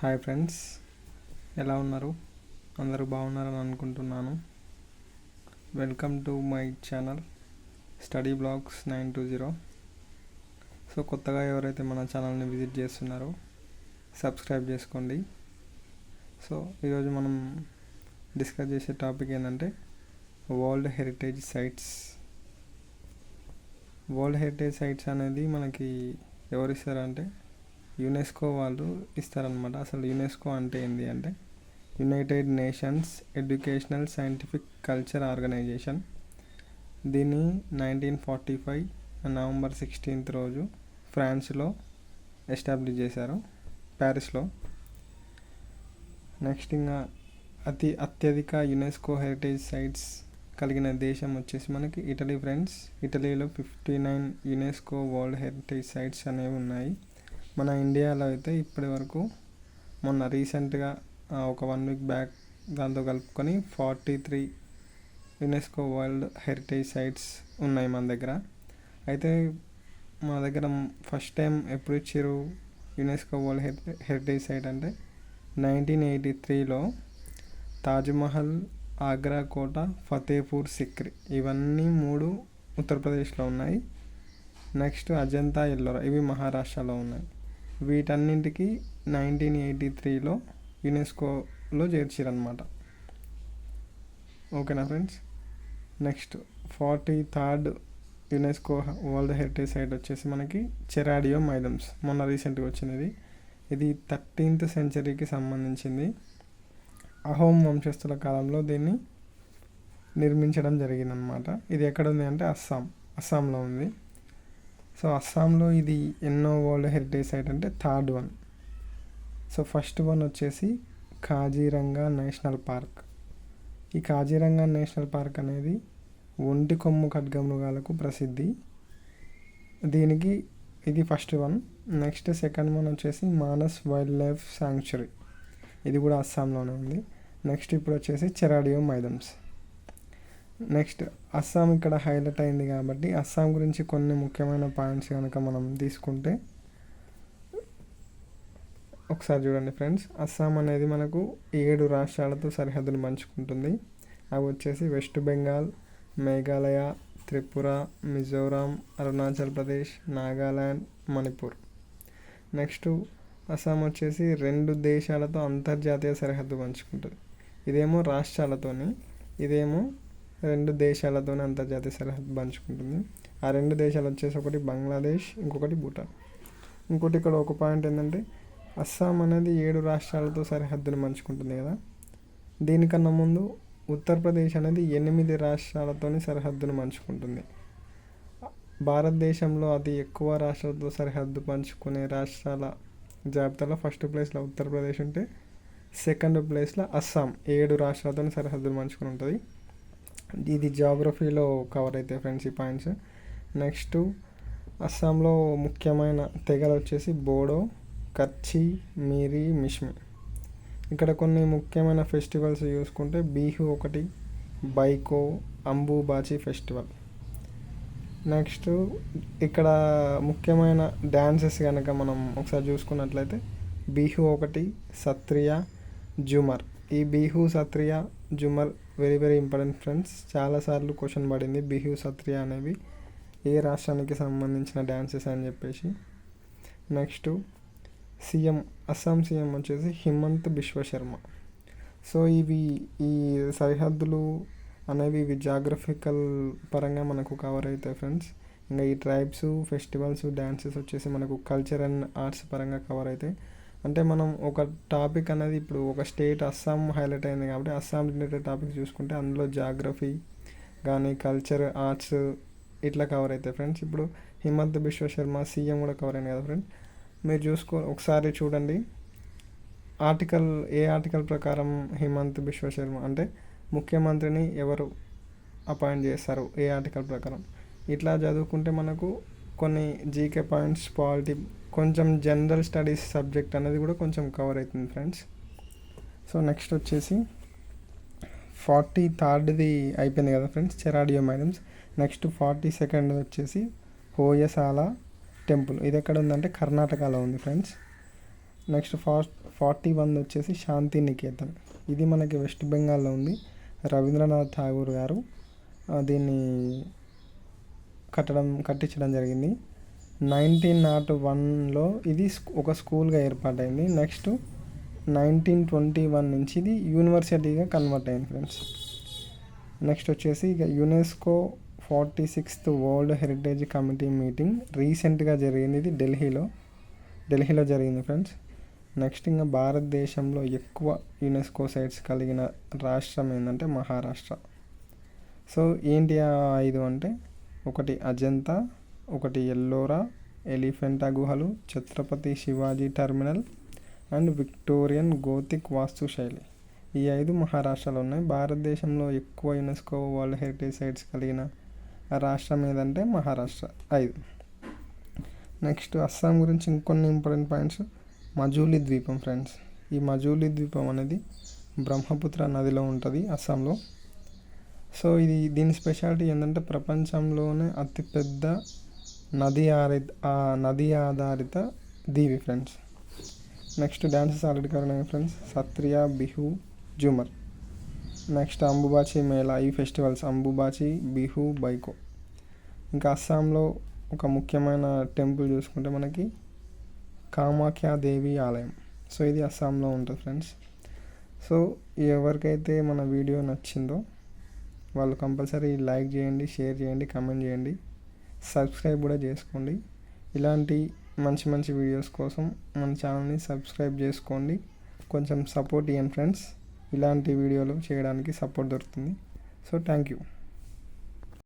Hi friends ఎలా ఉన్నారు? అందరూ బాగున్నారని అనుకుంటున్నాను. Welcome to my channel study blogs nine two zero so కొత్తగా ఎవరైతే మన ఛానల్ని విజిట్ చేస్తున్నారో సబ్స్క్రైబ్ చేసుకోండి. సో ఈరోజు మనం డిస్కస్ చేసే టాపిక్ ఏంటంటే world heritage sites world heritage sites అనేది మనకి ఎవరు ఇస్తారంటే యునెస్కో వాళ్ళు ఇస్తారనమాట అసలు యునెస్కో అంటే ఏంటి అంటే United Nations educational scientific culture organisation. దీన్ని nineteen forty five November sixteenth రోజు ఫ్రాన్స్లో ఎస్టాబ్లిష్ చేశారు ప్యారిస్లో. నెక్స్ట్ ఇంకా అతి అత్యధిక యునెస్కో హెరిటేజ్ సైట్స్ కలిగిన దేశం వచ్చేసి మనకి ఇటలీ ఫ్రెండ్స్. ఇటలీలో fifty nine UNESCO world heritage sites అనేవి ఉన్నాయి. మన ఇండియాలో అయితే ఇప్పటి వరకు మొన్న రీసెంట్గా ఒక వన్ వీక్ బ్యాక్ దాంతో కలుపుకొని forty three UNESCO world heritage sites ఉన్నాయి మన దగ్గర. అయితే మా దగ్గర ఫస్ట్ టైం ఎప్పుడు ఇచ్చారు యునెస్కో వరల్డ్ హెరిటేజ్ సైట్ అంటే నైన్టీన్ ఎయిటీ త్రీలో తాజ్మహల్ ఆగ్రా కోట ఫతేపూర్ సిక్రీ ఇవన్నీ మూడు ఉత్తరప్రదేశ్లో ఉన్నాయి. నెక్స్ట్ అజంతా ఎల్లోరా ఇవి మహారాష్ట్రలో ఉన్నాయి. వీటన్నింటికి నైన్టీన్ ఎయిటీ త్రీలో యునెస్కోలో చేర్చారనమాట ఓకేనా friends? Next forty third UNESCO world heritage site వచ్చేసి మనకి చెరాడియో మైదమ్స్. మొన్న రీసెంట్గా వచ్చినది. ఇది థర్టీన్త్ సెంచరీకి సంబంధించింది. అహోం వంశస్థుల కాలంలో దీన్ని నిర్మించడం జరిగిందనమాట ఇది ఎక్కడ ఉంది అంటే అస్సాం. అస్సాంలో ఉంది. సో అస్సాంలో ఇది ఎన్నో వరల్డ్ హెరిటేజ్ సైట్ అంటే third one. So first one వచ్చేసి కాజీరంగా నేషనల్ పార్క్. ఈ కాజీరంగా నేషనల్ పార్క్ అనేది ఒంటి కొమ్ము ఖడ్గమృగాలకు ప్రసిద్ధి. దీనికి ఇది first one. Next second one వచ్చేసి మానస్ వైల్డ్ లైఫ్ శాంక్చురీ ఇది కూడా అస్సాంలోనే ఉంది. నెక్స్ట్ ఇప్పుడు వచ్చేసి చెరాడియో మైదమ్స్ నెక్స్ట్ అస్సాం ఇక్కడ హైలైట్ అయింది కాబట్టి అస్సాం గురించి కొన్ని ముఖ్యమైన పాయింట్స్ కనుక మనం తీసుకుంటే ఒకసారి చూడండి ఫ్రెండ్స్. అస్సాం అనేది మనకు ఏడు రాష్ట్రాలతో సరిహద్దును పంచుకుంటుంది. అవి వచ్చేసి వెస్ట్ బెంగాల్ మేఘాలయ త్రిపుర మిజోరాం అరుణాచల్ ప్రదేశ్ నాగాల్యాండ్ మణిపూర్. నెక్స్ట్ అస్సాం వచ్చేసి రెండు దేశాలతో అంతర్జాతీయ సరిహద్దు పంచుకుంటుంది. ఇదేమో రాష్ట్రాలతోని ఇదేమో రెండు దేశాలతోనే అంతర్జాతీయ సరిహద్దు పంచుకుంటుంది. ఆ రెండు దేశాలు వచ్చేసి ఒకటి బంగ్లాదేశ్ ఇంకొకటి భూటాన్. ఇంకోటి ఇక్కడ ఒక పాయింట్ ఏంటంటే అస్సాం అనేది ఏడు రాష్ట్రాలతో సరిహద్దును పంచుకుంటుంది కదా. దీనికన్నా ముందు ఉత్తరప్రదేశ్ అనేది ఎనిమిది రాష్ట్రాలతోని సరిహద్దును పంచుకుంటుంది. భారతదేశంలో అతి ఎక్కువ రాష్ట్రాలతో సరిహద్దు పంచుకునే రాష్ట్రాల జాబితాలో ఫస్ట్ ప్లేస్లో ఉత్తరప్రదేశ్ ఉంటే సెకండ్ ప్లేస్లో అస్సాం ఏడు రాష్ట్రాలతో సరిహద్దులు పంచుకుని ఉంటుంది. ఇది జాగ్రఫీలో కవర్ అవుతాయి ఫ్రెండ్స్ ఈ పాయింట్స్ నెక్స్ట్ అస్సాంలో ముఖ్యమైన తెగలు వచ్చేసి బోడో కచ్చి మీరి మిష్మి ఇక్కడ కొన్ని ముఖ్యమైన ఫెస్టివల్స్ చూసుకుంటే బీహు ఒకటి బైకో అంబుబాచి ఫెస్టివల్ నెక్స్ట్ ఇక్కడ ముఖ్యమైన డ్యాన్సెస్ కనుక మనం ఒకసారి చూసుకున్నట్లయితే బీహు ఒకటి సత్రియ జుమర్ ఈ Bihu Sattriya Jhumur very very important friends చాలాసార్లు క్వశ్చన్ పడింది బిహు సత్రియ అనేవి. ఏ రాష్ట్రానికి సంబంధించిన డ్యాన్సెస్ అని చెప్పేసి. నెక్స్ట్ సీఎం అస్సాం సీఎం వచ్చేసి హిమంత్ బిశ్వశర్మ సో ఇవి ఈ సరిహద్దులు అనేవి ఇవి జాగ్రఫికల్ పరంగా మనకు కవర్ అవుతాయి ఫ్రెండ్స్ ఇంకా ఈ ట్రైబ్స్ ఫెస్టివల్స్ డ్యాన్సెస్ వచ్చేసి మనకు కల్చర్ అండ్ ఆర్ట్స్ పరంగా కవర్ అవుతాయి. అంటే మనం ఒక టాపిక్ అనేది ఇప్పుడు ఒక స్టేట్ అస్సాం హైలైట్ అయింది కాబట్టి అస్సాం రిలేటెడ్ టాపిక్ చూసుకుంటే అందులో జాగ్రఫీ కానీ కల్చర్ ఆర్ట్స్ ఇట్లా కవర్ అవుతాయి ఫ్రెండ్స్ ఇప్పుడు హిమంత్ బిశ్వ శర్మ సీఎం కూడా కవర్ అయింది కదా ఫ్రెండ్స్ మీరు చూసుకో ఒకసారి చూడండి. ఆర్టికల్ ఏ ఆర్టికల్ ప్రకారం హిమంత్ బిశ్వ శర్మ అంటే ముఖ్యమంత్రిని ఎవరు అపాయింట్ చేస్తారు? ఏ ఆర్టికల్ ప్రకారం? ఇట్లా చదువుకుంటే మనకు కొన్ని జీకే పాయింట్స్ పాలిటీ కొంచెం జనరల్ స్టడీస్ సబ్జెక్ట్ అనేది కూడా కొంచెం కవర్ అవుతుంది ఫ్రెండ్స్ సో నెక్స్ట్ వచ్చేసి ఫార్టీ థర్డ్ది అయిపోయింది కదా friends Charaideo Moidams next forty second వచ్చేసి హోయసాల టెంపుల్ ఇది ఎక్కడ ఉందంటే కర్ణాటకలో ఉంది friends next fast forty one వచ్చేసి శాంతి నికేతన్ ఇది మనకి వెస్ట్ బెంగాల్లో ఉంది. రవీంద్రనాథ్ ఠాగూర్ గారు దీన్ని కట్టడం కట్టించడం జరిగింది. నైన్టీన్ నాట్ వన్లో ఇది స్కూ- ఒక స్కూల్గా ఏర్పాటైంది. నెక్స్ట్ నైన్టీన్ ట్వంటీ వన్ నుంచి ఇది యూనివర్సిటీగా కన్వర్ట్ అయింది ఫ్రెండ్స్. నెక్స్ట్ వచ్చేసి ఇక UNESCO forty sixth world heritage committee meeting రీసెంట్గా జరిగింది ఇది ఢిల్లీలో. ఢిల్లీలో జరిగింది ఫ్రెండ్స్. నెక్స్ట్ ఇంకా భారతదేశంలో ఎక్కువ యునెస్కో సైట్స్ కలిగిన రాష్ట్రం ఏంటంటే మహారాష్ట్ర. సో ఏంటి ఆ ఐదు అంటే ఒకటి అజంతా ఒకటి ఎల్లోరా ఎలిఫెంటా గుహలు Chhatrapati Shivaji terminal and Victorian gothic వాస్తు శైలి ఈ ఐదు మహారాష్ట్రలో ఉన్నాయి. భారతదేశంలో ఎక్కువ యునెస్కో వరల్డ్ హెరిటేజ్ సైట్స్ కలిగిన రాష్ట్రం ఏదంటే మహారాష్ట్ర. ఐదు. నెక్స్ట్ అస్సాం గురించి ఇంకొన్ని ఇంపార్టెంట్ పాయింట్స్. మజూలి ద్వీపం ఫ్రెండ్స్. ఈ మజూలి ద్వీపం అనేది బ్రహ్మపుత్ర నదిలో ఉంటుంది అస్సాంలో. సో ఇది దీని స్పెషాలిటీ ఏంటంటే ప్రపంచంలోనే అతిపెద్ద నది ఆరి నది ఆధారిత దీవి ఫ్రెండ్స్ నెక్స్ట్ డ్యాన్సెస్ ఆల్రెడీ కరినాయి ఫ్రెండ్స్ సత్రియా బిహు జూమర్. నెక్స్ట్ అంబుబాచి మేళా. ఈ ఫెస్టివల్స్ అంబుబాచి బిహు బైకో. ఇంకా అస్సాంలో ఒక ముఖ్యమైన టెంపుల్ చూసుకుంటే మనకి కామాఖ్యాదేవి ఆలయం. సో ఇది అస్సాంలో ఉంటుంది ఫ్రెండ్స్ సో ఎవరికైతే మన వీడియో నచ్చిందో వాళ్ళు కంపల్సరీ లైక్ చేయండి షేర్ చేయండి కమెంట్ చేయండి. సబ్స్క్రైబ్ కూడా చేసుకోండి. ఇలాంటి మంచి మంచి వీడియోస్ కోసం మన ఛానల్ని సబ్స్క్రైబ్ చేసుకోండి. కొంచెం సపోర్ట్ ఇవ్వండి ఫ్రెండ్స్. ఇలాంటి వీడియోలు చేయడానికి సపోర్ట్ దొరుకుతుంది. So thank you.